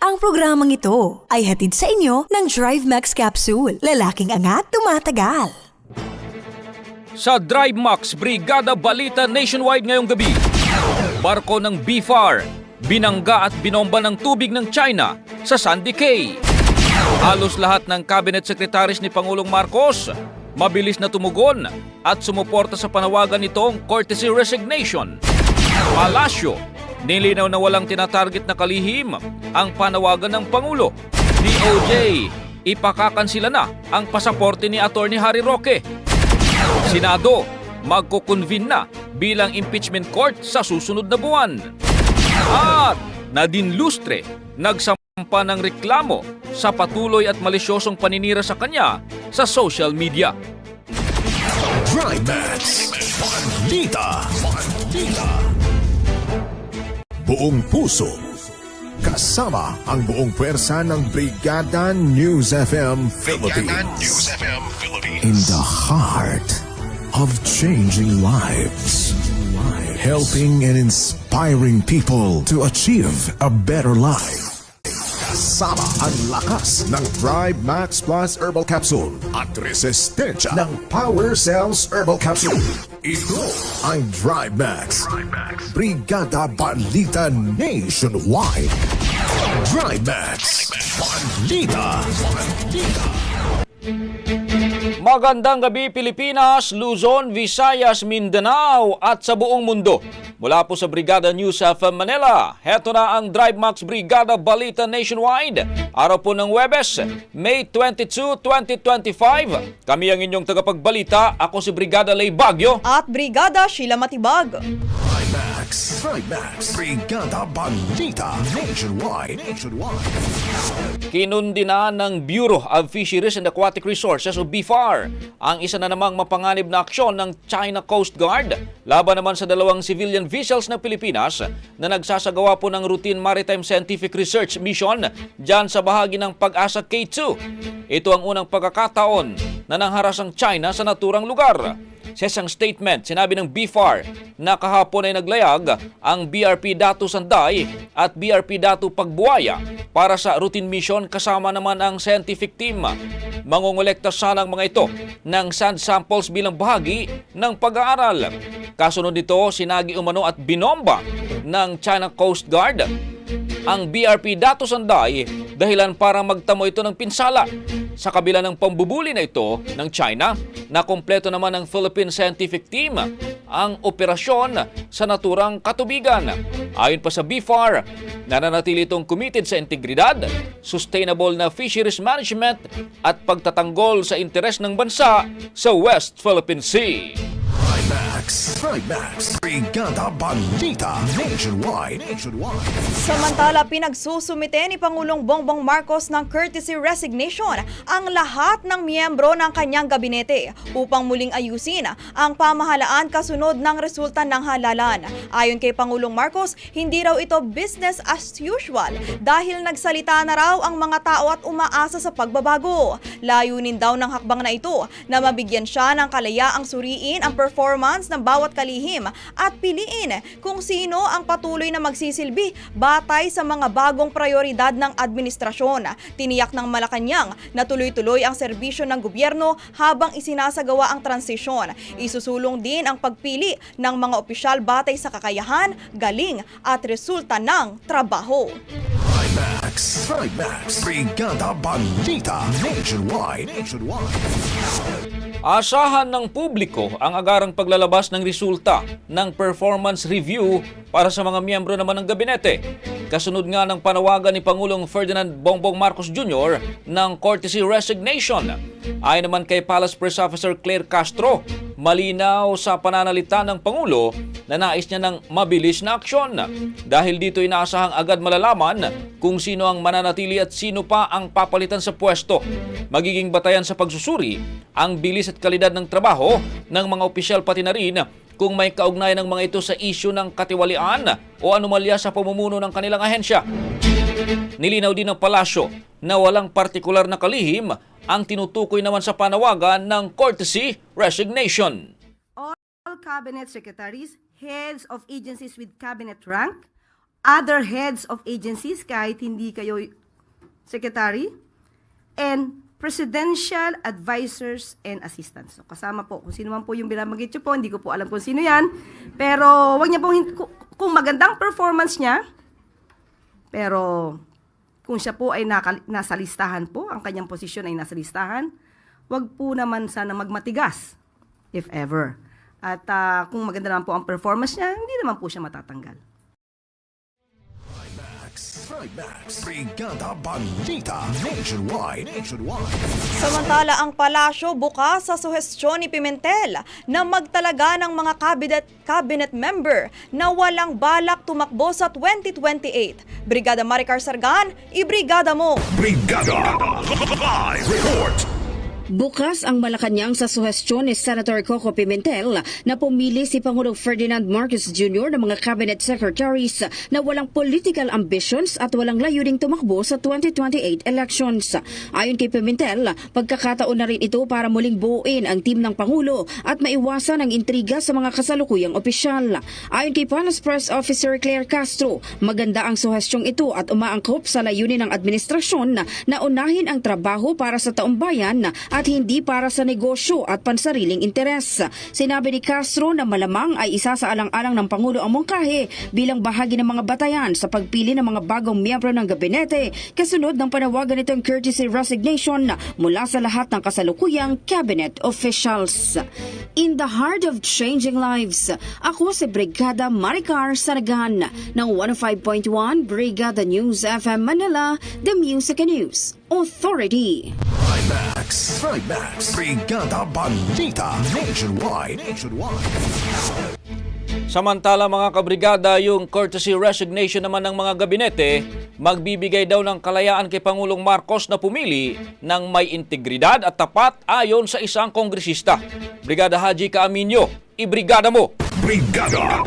Ang programang ito ay hatid sa inyo ng Drive Max Capsule. Lalaking angat, tumatagal. Sa Drive Max Brigada Balita Nationwide ngayong gabi, barko ng BFAR, binangga at binomba ng tubig ng China sa Sandy Cay. Halos lahat ng cabinet secretaries ni Pangulong Marcos mabilis na tumugon at sumuporta sa panawagan nitong courtesy resignation. Palasyo, nilinaw na walang tinatarget na kalihim ang panawagan ng Pangulo. DOJ, ipakakansila na ang pasaporte ni Attorney Harry Roque. Senado, magkukonvene na bilang impeachment court sa susunod na buwan. At nadinlustre, nagsampa ng reklamo sa patuloy at malisyosong paninira sa kanya sa social media. Drive Max. Balita. Buong puso. Kasama ang buong pwersa ng Brigada News FM Philippines. In the heart of changing lives. Helping and inspiring people to achieve a better life. Kasama ang lakas ng Thrive Max Plus Herbal Capsule at resistensya ng Power Cells Herbal Capsule. Ito ang Thrive Max. Brigada Balita Nationwide. Thrive Max. Balita. Balita. Magandang gabi Pilipinas, Luzon, Visayas, Mindanao at sa buong mundo. Mula po sa Brigada News of Manila, heto na ang Drive Max Brigada Balita Nationwide. Araw po ng Webes, May 22, 2025. Kami ang inyong tagapagbalita. Ako si Brigada Lay Bagyo. at Brigada Sheila Matibag. Thrive Max. Thrive Max. Brigada Balita Nationwide. Nationwide. Kinundi na ng Bureau of Fisheries and Aquatic Resources o BFAR ang isa na namang mapanganib na aksyon ng China Coast Guard laban naman sa dalawang civilian vessels ng Pilipinas na nagsasagawa po ng routine maritime scientific research mission dyan sa bahagi ng Pag-asa K2. Ito ang unang pagkakataon na nangharas ang China sa naturang lugar. Sa isang statement, sinabi ng BFAR na kahapon ay naglayag ang BRP Datu Sanday at BRP Datu Pagbuaya para sa routine mission kasama naman ang scientific team. Mangongolekta sana ang mga ito ng sand samples bilang bahagi ng pag-aaral. Kasunod nito, sinagi umano at binomba ng China Coast Guard ang BRP Dato Sanday dahilan para magtamo ito ng pinsala. Sa kabila ng pambubuli na ito ng China, na kompleto naman ng Philippine Scientific Team ang operasyon sa naturang katubigan. Ayon pa sa BFAR, nananatili itong committed sa integridad, sustainable na fisheries management at pagtatanggol sa interes ng bansa sa West Philippine Sea. Trimax. Trimax. Brigada Balita. Nationwide. Nationwide. Samantala, pinagsusumite ni Pangulong Bongbong Marcos ng courtesy resignation ang lahat ng miyembro ng kanyang gabinete upang muling ayusin ang pamahalaan kasunod ng resulta ng halalan. Ayon kay Pangulong Marcos, hindi raw ito business as usual dahil nagsalita na raw ang mga tao at umaasa sa pagbabago. Layunin daw ng hakbang na ito na mabigyan siya ng kalayaang suriin ang performance ng bawat kalihim at piliin kung sino ang patuloy na magsisilbi batay sa mga bagong prioridad ng administrasyon. Tiniyak ng Malacanang na tuloy-tuloy ang serbisyo ng gobyerno habang isinasagawa ang transisyon. Isusulong din ang pagpili ng mga opisyal batay sa kakayahan, galing at resulta ng trabaho. Trimax. Trimax. Brigada Balita. Nationwide. Nationwide. Asahan ng publiko ang agarang paglalabas ng resulta ng performance review para sa mga miyembro naman ng gabinete. Kasunod nga ng panawagan ni Pangulong Ferdinand Bongbong Marcos Jr. ng courtesy resignation. Ayon naman kay Palace Press Officer Claire Castro, malinaw sa pananalita ng Pangulo na nais niya ng mabilis na aksyon. Dahil dito inaasahang agad malalaman kung sino ang mananatili at sino pa ang papalitan sa pwesto. Magiging batayan sa pagsusuri ang bilis at kalidad ng trabaho ng mga opisyal pati na rin kung may kaugnayan ng mga ito sa isyu ng katiwalian o anomalya sa pamumuno ng kanilang ahensya. Nilinaw din ng palasyo na walang partikular na kalihim ang tinutukoy naman sa panawagan ng courtesy resignation. all cabinet secretaries, heads of agencies with cabinet rank, other heads of agencies kahit hindi kayo secretary, and presidential advisors and assistants. So, kasama po, kung sino man po yung binamagit nyo po, hindi ko po alam kung sino yan. Pero, wag niya pong, kung magandang performance niya, pero kung siya po ay naka, nasa listahan po, ang kanyang posisyon ay nasa listahan, wag po naman sana magmatigas, if ever. At ah, kung maganda naman po ang performance niya, hindi naman po siya matatanggal. Trimax. Brigada Balita. Nationwide. Nationwide. Samantala ang palasyo bukas sa suhestyon ni Pimentel na magtalaga ng mga cabinet, cabinet member na walang balak tumakbo sa 2028. Brigada Maricar Sargan, ibrigada mo! Brigada. Live report. Bukas ang Malacanang sa suhestyon ni Senator Coco Pimentel na pumili si Pangulong Ferdinand Marcos Jr. ng mga cabinet secretaries na walang political ambitions at walang layuning tumakbo sa 2028 elections. Ayon kay Pimentel, pagkakataon na rin ito para muling buuin ang team ng Pangulo at maiwasan ang intriga sa mga kasalukuyang opisyal. Ayon kay Palace Press Officer Claire Castro, maganda ang suhestyong ito at umaangkop sa layunin ng administrasyon na unahin ang trabaho para sa taumbayan at hindi para sa negosyo at pansariling interes. Sinabi ni Castro na malamang ay isa sa alang-alang ng Pangulo ang mungkahi bilang bahagi ng mga batayan sa pagpili ng mga bagong miyembro ng gabinete kasunod ng panawagan nitong courtesy resignation mula sa lahat ng kasalukuyang cabinet officials. In the heart of changing lives, ako si Brigada Maricar Saragan ng 105.1 Brigada News FM Manila, The Music News Authority. Trimax. Trimax. Brigada Balita. Nationwide. Nationwide. Samantala mga kabrigada, yung courtesy resignation naman ng mga gabinete, magbibigay daw ng kalayaan kay Pangulong Marcos na pumili ng may integridad at tapat ayon sa isang kongresista. Brigada Haji Kaaminyo, ibrigada mo! Brigada.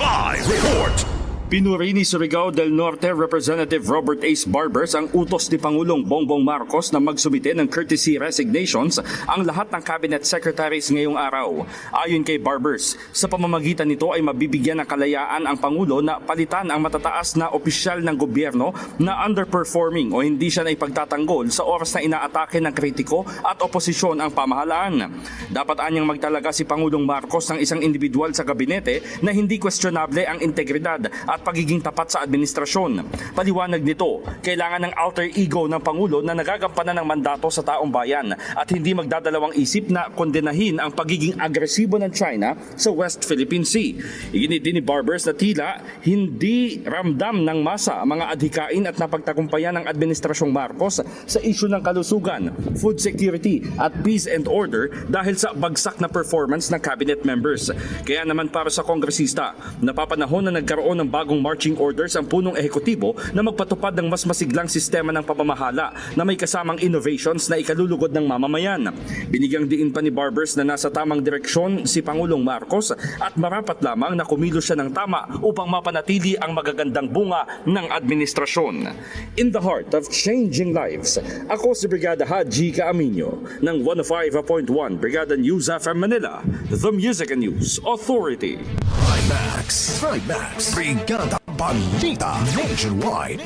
Live report. Pinuri ni Surigao del Norte Representative Robert Ace Barbers ang utos ni Pangulong Bongbong Marcos na magsumite ng courtesy resignations ang lahat ng cabinet secretaries ngayong araw. Ayon kay Barbers, sa pamamagitan nito ay mabibigyan ng kalayaan ang Pangulo na palitan ang matataas na opisyal ng gobyerno na underperforming o hindi siya na ipagtatanggol sa oras na inaatake ng kritiko at oposisyon ang pamahalaan. Dapat anyang magtalaga si Pangulong Marcos ng isang individual sa gabinete na hindi questionable ang integridad at pagiging tapat sa administrasyon. Paliwanag nito, kailangan ng alter ego ng Pangulo na nagagampanan ng mandato sa taong bayan at hindi magdadalawang isip na kondenahin ang pagiging agresibo ng China sa West Philippine Sea. Iginit din ni Barbers na tila hindi ramdam ng masa ang mga adhikain at napagtagumpayan ng Administrasyong Marcos sa isyu ng kalusugan, food security at peace and order dahil sa bagsak na performance ng cabinet members. Kaya naman para sa kongresista, napapanahon na nagkaroon ng bagong marching orders ang punong ehekutibo na magpatupad ng mas masiglang sistema ng pamamahala na may kasamang innovations na ikalulugod ng mamamayan. Binigyang diin pa ni Barbers na nasa tamang direksyon si Pangulong Marcos at marapat lamang na kumilos siya ng tama upang mapanatili ang magagandang bunga ng administrasyon. In the heart of changing lives, ako si Brigada Haji Caaminyo ng 105.1 Brigada News FM Manila, the Music and News Authority. Trimax. Trimax. Brigada canta. Balita. Nationwide.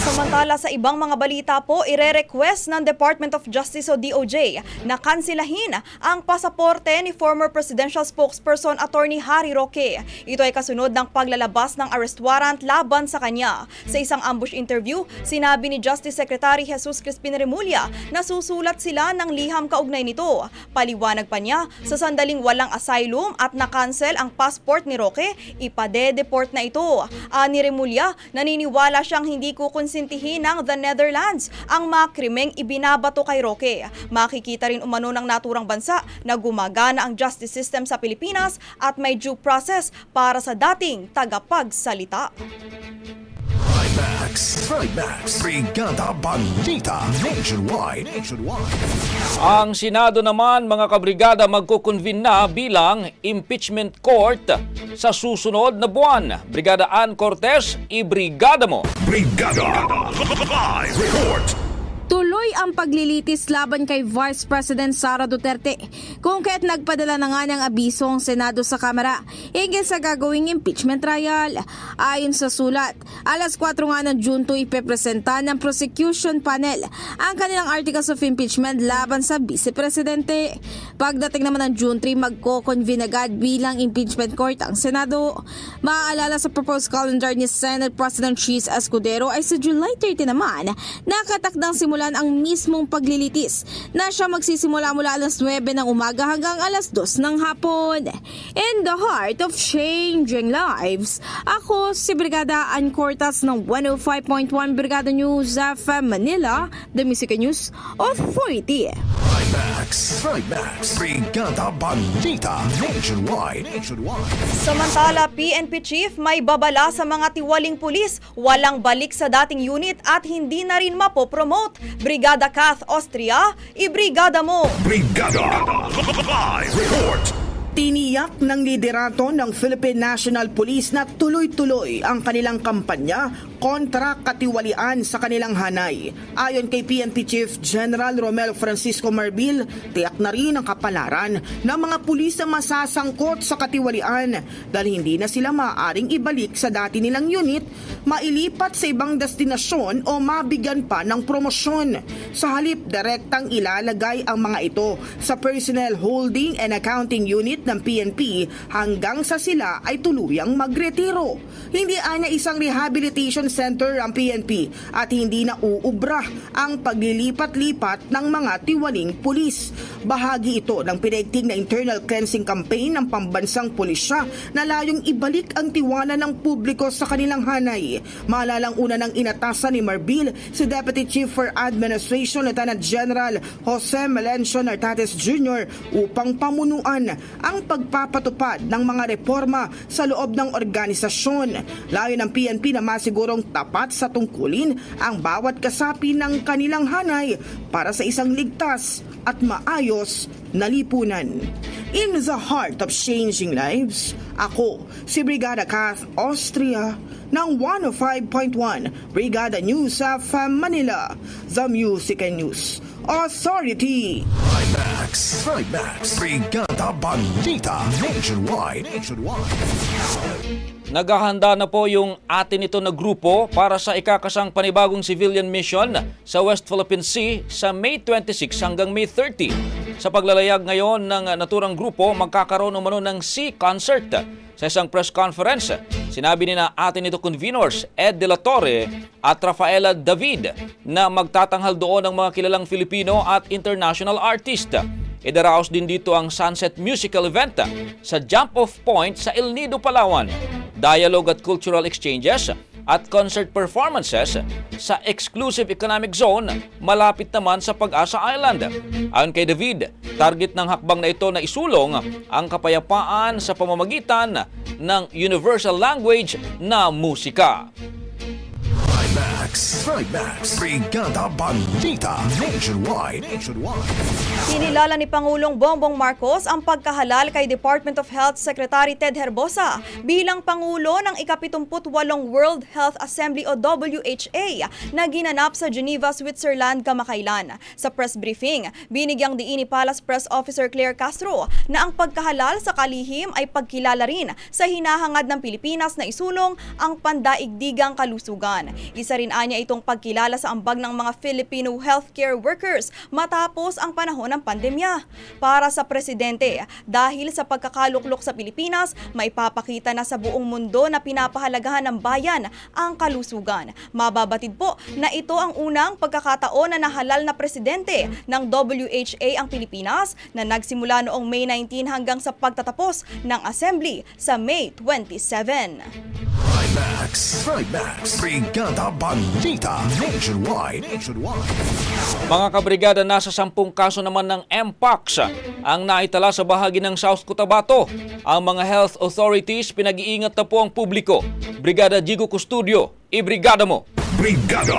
Samantala sa ibang mga balita po, ire-request ng Department of Justice o DOJ na kansilahin ang pasaporte ni former presidential spokesperson Attorney Harry Roque. Ito ay kasunod ng paglalabas ng arrest warrant laban sa kanya. Sa isang ambush interview, sinabi ni Justice Secretary Jesus Crispin Remulla na susulat sila ng liham kaugnay nito. Paliwanag pa niya, sa sandaling walang asylum at na-cancel ang passport ni Roque, ipade-deport na ito. Ani Remulla, naniniwala siyang hindi kukonsintihin ng The Netherlands ang mga krimeng ibinabato kay Roque. Makikita rin umano ng naturang bansa na gumagana ang justice system sa Pilipinas at may due process para sa dating tagapagsalita. Trimax. Trimax. Brigada Balita. Nationwide. Nationwide. Ang Senado naman, mga kabrigada, magkukonvene na bilang impeachment court sa susunod na buwan. Brigada Ann Cortez, ibrigada mo! Brigada. Live report. Tuloy ang paglilitis laban kay Vice President Sara Duterte kung kaya't nagpadala na nga ng abiso ang Senado sa Kamara hingga sa gagawing impeachment trial. Ayon sa sulat, alas 4 nga ng June 2 ipepresenta ng prosecution panel ang kanilang articles of impeachment laban sa Vice Presidente. Pagdating naman ng June 3, magko-convene agad bilang impeachment court ang Senado. Maaalala sa proposed calendar ni Senate President Cheese Escudero ay sa July 30 naman nakatakdang simulan ang mismong paglilitis na siya magsisimula mula alas 9 ng umaga hanggang alas 2 ng hapon. In the heart of changing lives, ako si Brigada Ann Cortas ng 105.1 Brigada News FM Manila, The Music News Authority. Trimax. Trimax. Brigada Balita. Nationwide. Nationwide. Samantala, PNP Chief may babala sa mga tiwaling pulis, walang balik sa dating unit at hindi na rin mapopromote. Brigada Kath Austria, ibrigada mo! Brigada. Live report. Tiniyak ng liderato ng Philippine National Police na tuloy-tuloy ang kanilang kampanya kontra katiwalian sa kanilang hanay. Ayon kay PNP Chief General Romel Francisco Marbil, tiyak na rin ang kapalaran ng mga pulis na masasangkot sa katiwalian dahil hindi na sila maaaring ibalik sa dati nilang unit, mailipat sa ibang destinasyon o mabigyan pa ng promosyon. Sa halip, direktang ilalagay ang mga ito sa Personnel Holding and Accounting Unit ng PNP hanggang sa sila ay tuluyang magretiro. Hindi anya isang rehabilitation center ang PNP at hindi na uubra ang paglilipat-lipat ng mga tiwaling pulis. Bahagi ito ng pinaigting na internal cleansing campaign ng pambansang pulisya na layong ibalik ang tiwala ng publiko sa kanilang hanay. Maalalang una ng inatasan ni Marbil si Deputy Chief for Administration Lieutenant General Jose Melencio Nartates Jr. upang pamunuan ang pagpapatupad ng mga reforma sa loob ng organisasyon. Layo ng PNP na masigurong tapat sa tungkulin ang bawat kasapi ng kanilang hanay para sa isang ligtas at maayos na lipunan. In the heart of changing lives, ako si Brigada Kath Austria ng 105.1 Brigada News of Manila, The Music and News Authority. Trimax. Trimax. Brigada Balita. Nationwide. Nationwide. Naghahanda na po yung atin ito na grupo para sa ikakasang panibagong civilian mission sa West Philippine Sea sa May 26 hanggang May 30. Sa paglalayag ngayon ng naturang grupo, magkakaroon umano ng sea concert Sa isang press conference, sinabi ni na atin ito conveners Ed De La Torre at Rafaela David na magtatanghal doon ng mga kilalang Filipino at international artist. Idaraos din dito ang Sunset Musical Event sa Jump-Off Point sa El Nido, Palawan. Dialogue at cultural exchanges at concert performances sa exclusive economic zone malapit naman sa Pag-asa Island. Ayon kay David, target ng hakbang na ito na isulong ang kapayapaan sa pamamagitan ng universal language na musika. Trimax. Trimax. Brigada Balita. Nationwide. Nationwide. Kinilala ni Pangulong Bongbong Marcos ang pagkahalal kay Department of Health Secretary Ted Herbosa bilang Pangulo ng ika-78 World Health Assembly o WHA na ginanap sa Geneva, Switzerland kamakailan. Sa press briefing, binigyang diin ni Palace Press Officer Claire Castro na ang pagkahalal sa kalihim ay pagkilala rin sa hinahangad ng Pilipinas na isulong ang pandaigdigang kalusugan. Isa rin anya itong pagkilala sa ambag ng mga Filipino healthcare workers matapos ang panahon ng pandemya. Para sa presidente, dahil sa pagkakaluklok sa Pilipinas, may papakita na sa buong mundo na pinapahalagahan ng bayan ang kalusugan. Mababatid po na ito ang unang pagkakataon na nahalal na presidente ng WHA ang Pilipinas na nagsimula noong May 19 hanggang sa pagtatapos ng assembly sa May 27. Trimax. Trimax. Brigada Balita. Nationwide. Nationwide. Mga kabrigada, nasa sampung kaso naman ng MPOX ang naitala sa bahagi ng South Cotabato. Ang mga health authorities pinag-iingat na po ang publiko. Brigada Jigo Custodio, ibrigada mo! Brigada.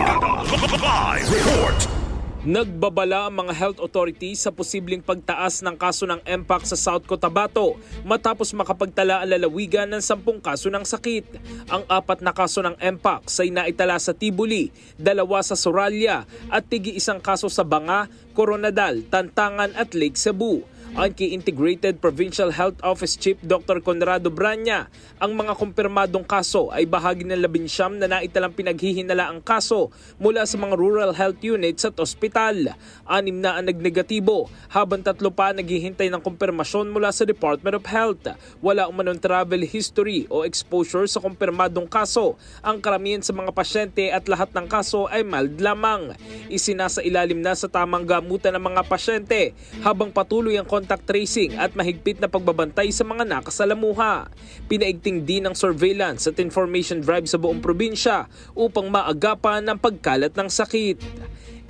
Live report. Nagbabala ang mga health authorities sa posibleng pagtaas ng kaso ng MPOX sa South Cotabato matapos makapagtala ang lalawigan ng 10 kaso ng sakit. Ang apat na kaso ng MPOX ay naitala sa Tibuli, dalawa sa Soralia at tigi isang kaso sa Banga, Coronadal, Tantangan at Lake Cebu. Ang kay Integrated Provincial Health Office Chief Dr. Conrado Branya, ang mga kumpirmadong kaso ay bahagi ng labinsyam na naitalang pinaghihinala ang kaso mula sa mga rural health units at ospital. Anim na ang nagnegatibo, habang tatlo pa naghihintay ng kumpirmasyon mula sa Department of Health. Wala umanong travel history o exposure sa kumpirmadong kaso. Ang karamihan sa mga pasyente at lahat ng kaso ay mild lamang. Isinasa ilalim na sa tamang gamutan ng mga pasyente habang patuloy ang contact tracing at mahigpit na pagbabantay sa mga nakasalamuha. Pinaigting din ang surveillance at information drive sa buong probinsya upang maagapan ang pagkalat ng sakit.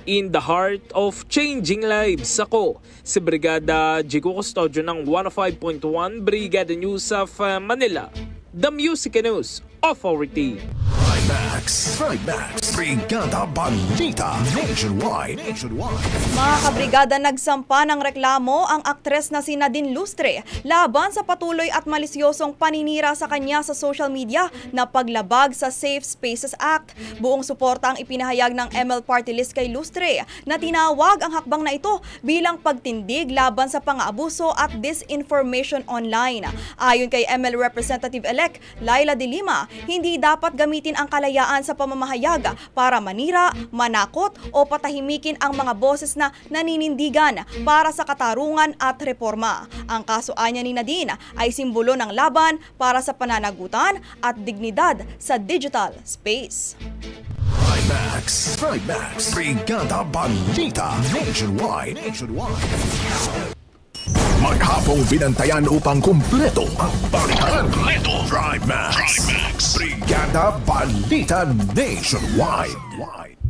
In the heart of changing lives, ako si Brigada Jigo Custodio ng 105.1 Brigada News of uh, Manila, The Music News Authority. Trimax. Trimax. Brigada Balita. Nationwide. Nationwide. Mga kabrigada, nagsampa ng reklamo ang aktres na si Nadine Lustre laban sa patuloy at malisyosong paninira sa kanya sa social media na paglabag sa Safe Spaces Act. Buong suporta ang ipinahayag ng ML Party List kay Lustre na tinawag ang hakbang na ito bilang pagtindig laban sa pang-aabuso at disinformation online. Ayon kay ML Representative-elect Laila De Lima, hindi dapat gamitin ang kalayaan sa pamamahayag para manira, manakot o patahimikin ang mga boses na naninindigan para sa katarungan at reforma. Ang kaso anya ni Nadine ay simbolo ng laban para sa pananagutan at dignidad sa digital space. Trimax. Trimax. Brigada Balita. Nationwide. Nationwide. Maghapong binantayan upang kumpleto ang balitaan. Kumpleto. Trimax. Brigada Balita Nationwide.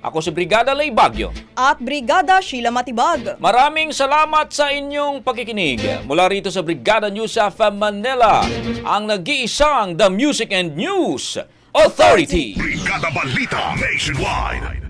Ako si Brigada Lay Bagyo. At Brigada Sheila Matibag. Maraming salamat sa inyong pakikinig. Mula rito sa Brigada News FM Manila, ang nag-iisang The Music and News Authority. Brigada Balita Nationwide.